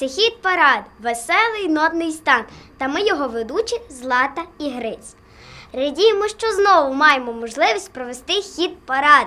Це хіт парад, веселий нотний стан. Та ми його ведучі Злата і Гриць. Радіємо, що знову маємо можливість провести хіт парад.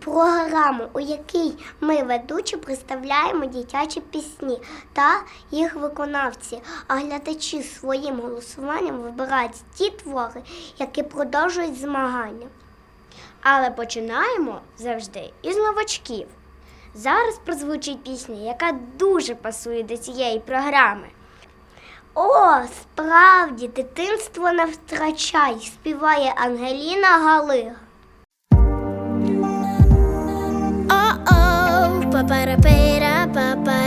Програму, у якій ми ведучі представляємо дитячі пісні та їх виконавці, а глядачі своїм голосуванням вибирають ті твори, які продовжують змагання. Але починаємо завжди із новачків. Зараз прозвучить пісня, яка дуже пасує до цієї програми. О, справді, дитинство не втрачай, співає Ангеліна Галига. О-о, папара-пера, папаре.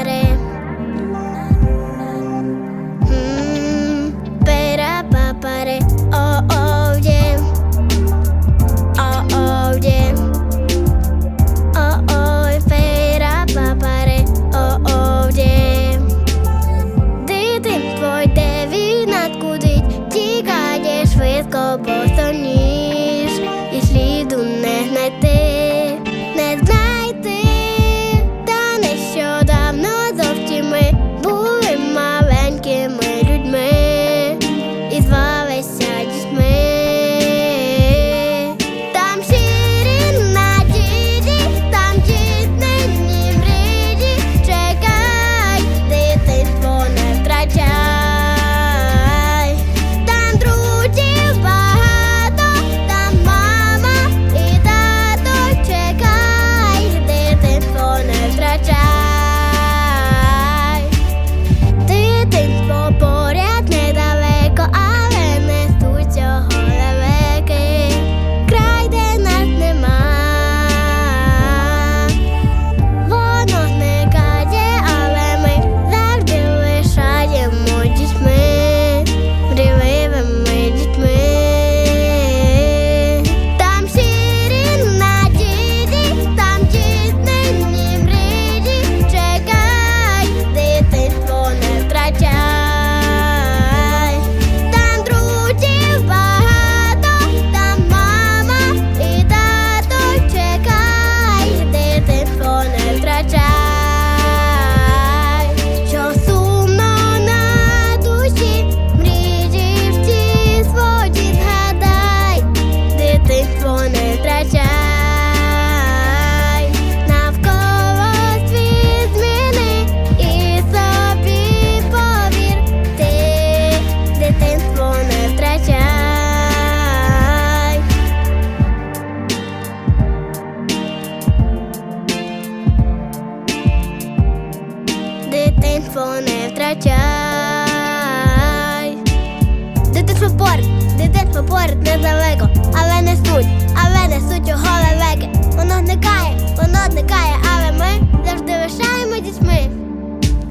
Дитинство поряд недалеко, але не суть, але не суть його лелеки. Воно зникає, воно зникає, але ми завжди лишаємо дітьми.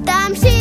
Там щирі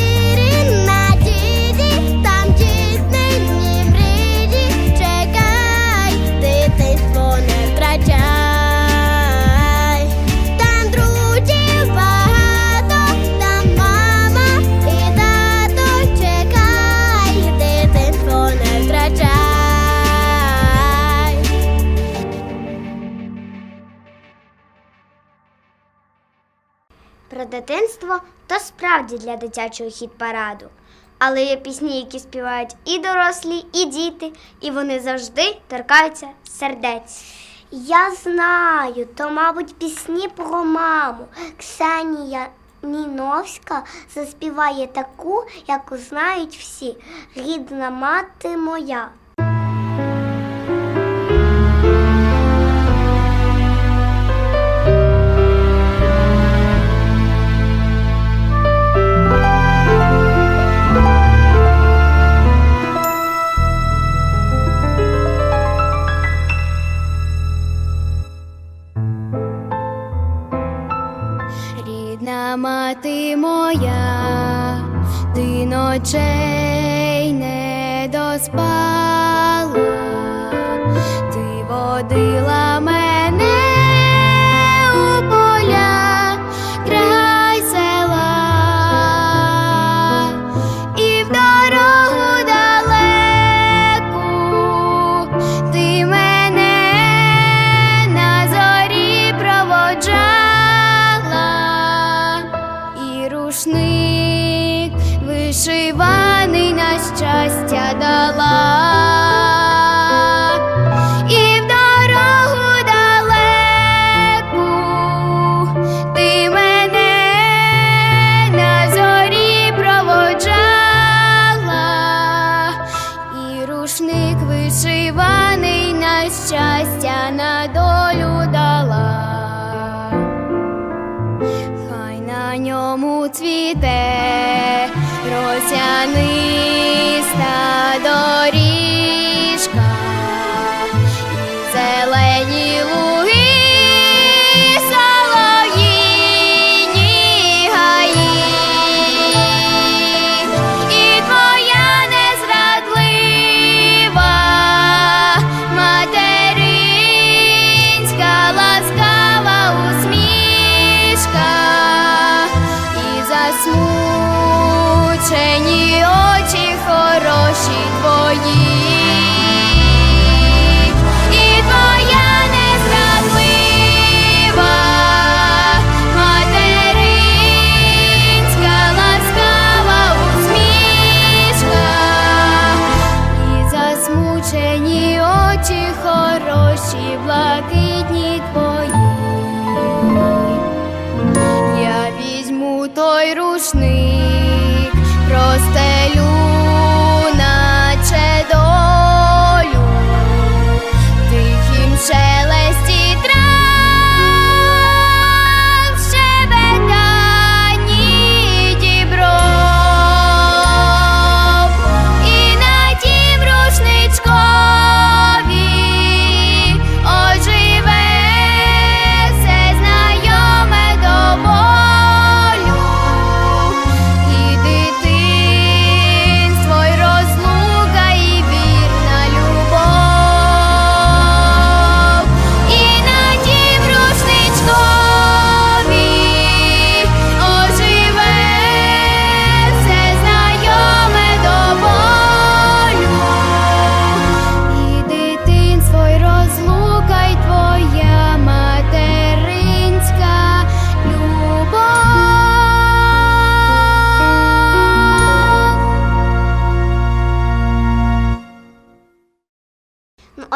Про дитинство то справді для дитячого хіт параду. Але є пісні, які співають і дорослі, і діти, і вони завжди торкаються сердець. Я знаю, то, мабуть, пісні про маму. Ксенія Ніновська заспіває таку, яку знають всі. Рідна мати моя.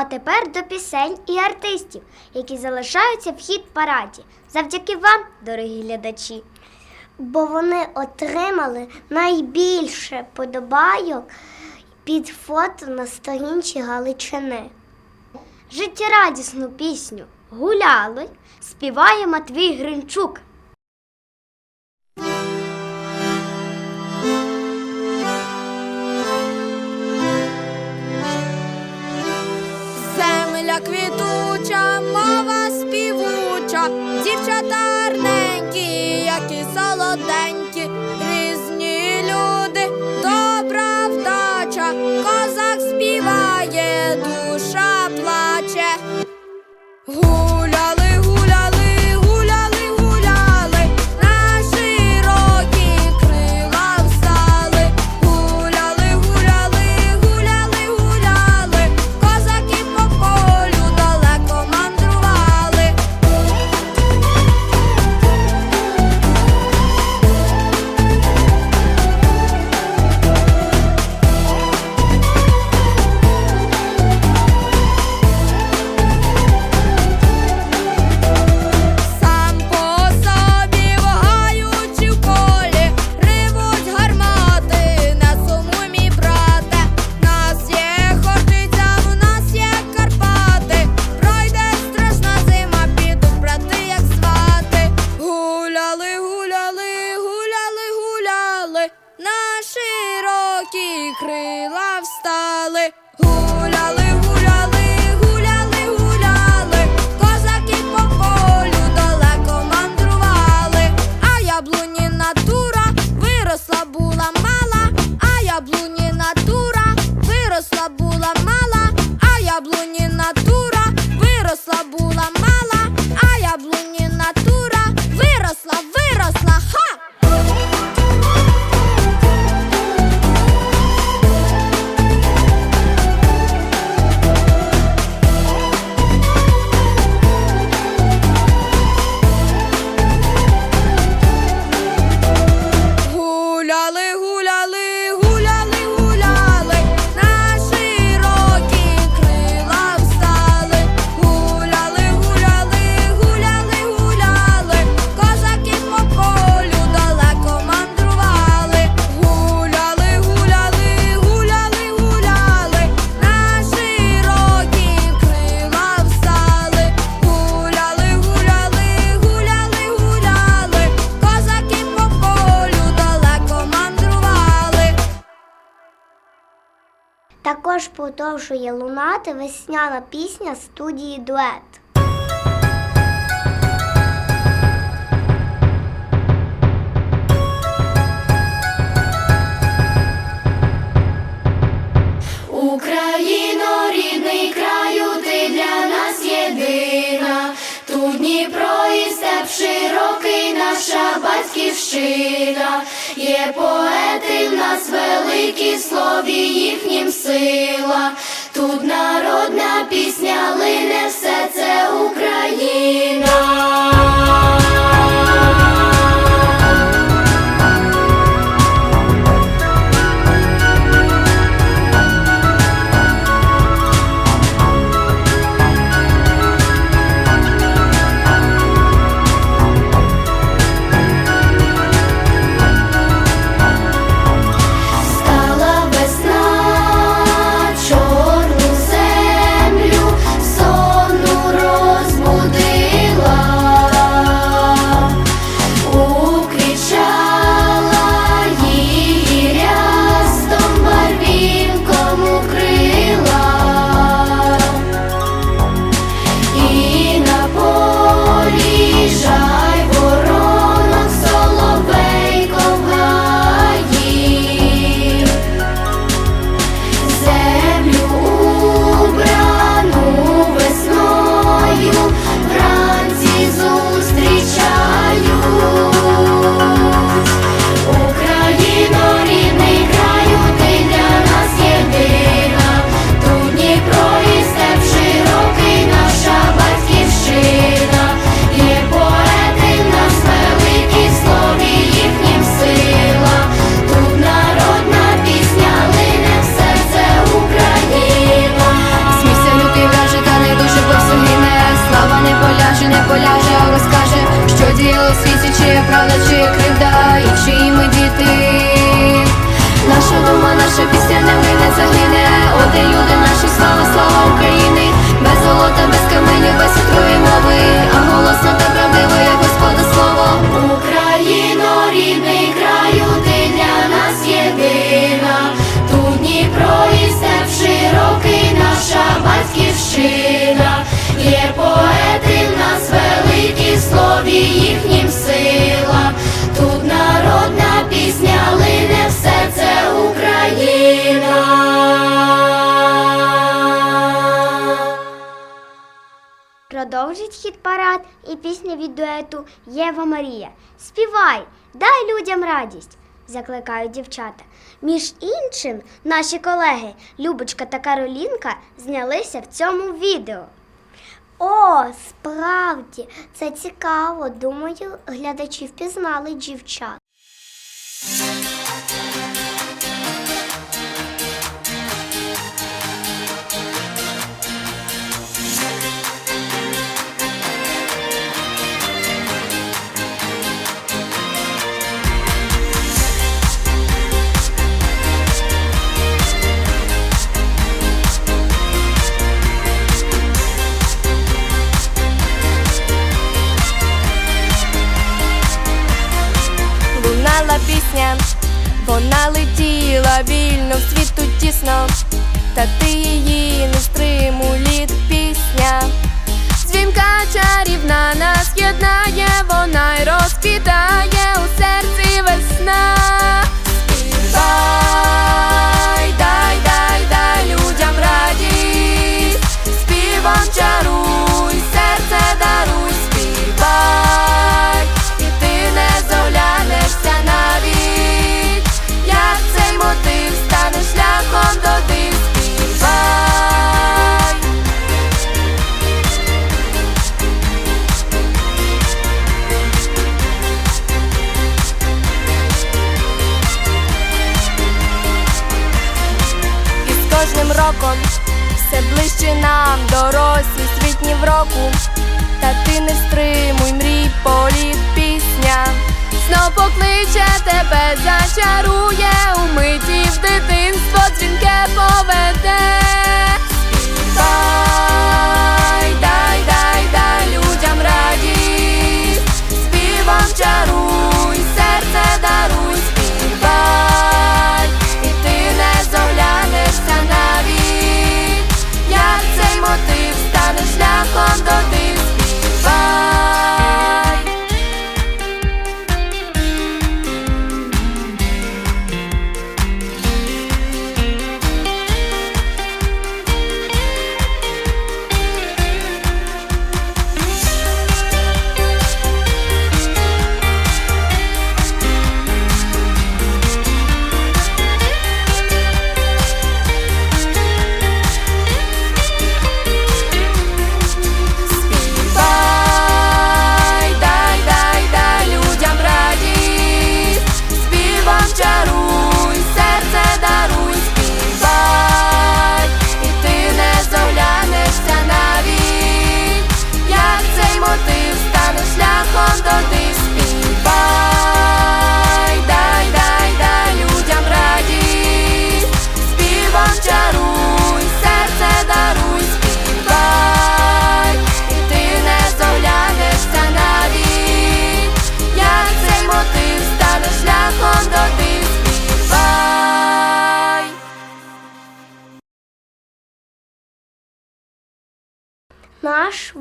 А тепер до пісень і артистів, які залишаються в хіт параді, завдяки вам, дорогі глядачі. Бо вони отримали найбільше подобайок під фото на сторінці Галичини. Життєрадісну пісню гуляли, співає Матвій Гринчук. we do who продовжує лунати весняна пісня студії Дует. Україно, рідний краю, ти для нас єдина. Тут Дніпро і степ широкий, наша батьківщина. Є поети в нас великі, слові їхнім сила. Тут народна пісня лине, все це Україна. Продовжить хіт парад і пісня від дуету Єва Марія. Співай, дай людям радість, закликають дівчата. Між іншим, наші колеги Любочка та Каролінка знялися в цьому відео. О, справді, це цікаво. Думаю, глядачі впізнали дівчат. Пісня, вона летіла вільно в світу тісно, та ти її не стримуй літ пісня. Дзвінка чарівна нас єднає, вона й розквітає у серці весна. Дай, дай, дай людям радість, співом чаруй, тебе, зачарує у миті в дитинство дзвінке поведе.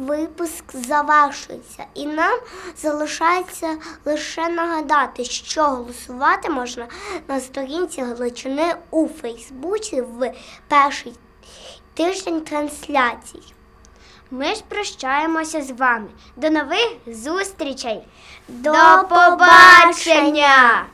Випуск завершується, і нам залишається лише нагадати, що голосувати можна на сторінці Галичини у Фейсбуці в перший тиждень трансляцій. Ми ж прощаємося з вами. До нових зустрічей. До До побачення!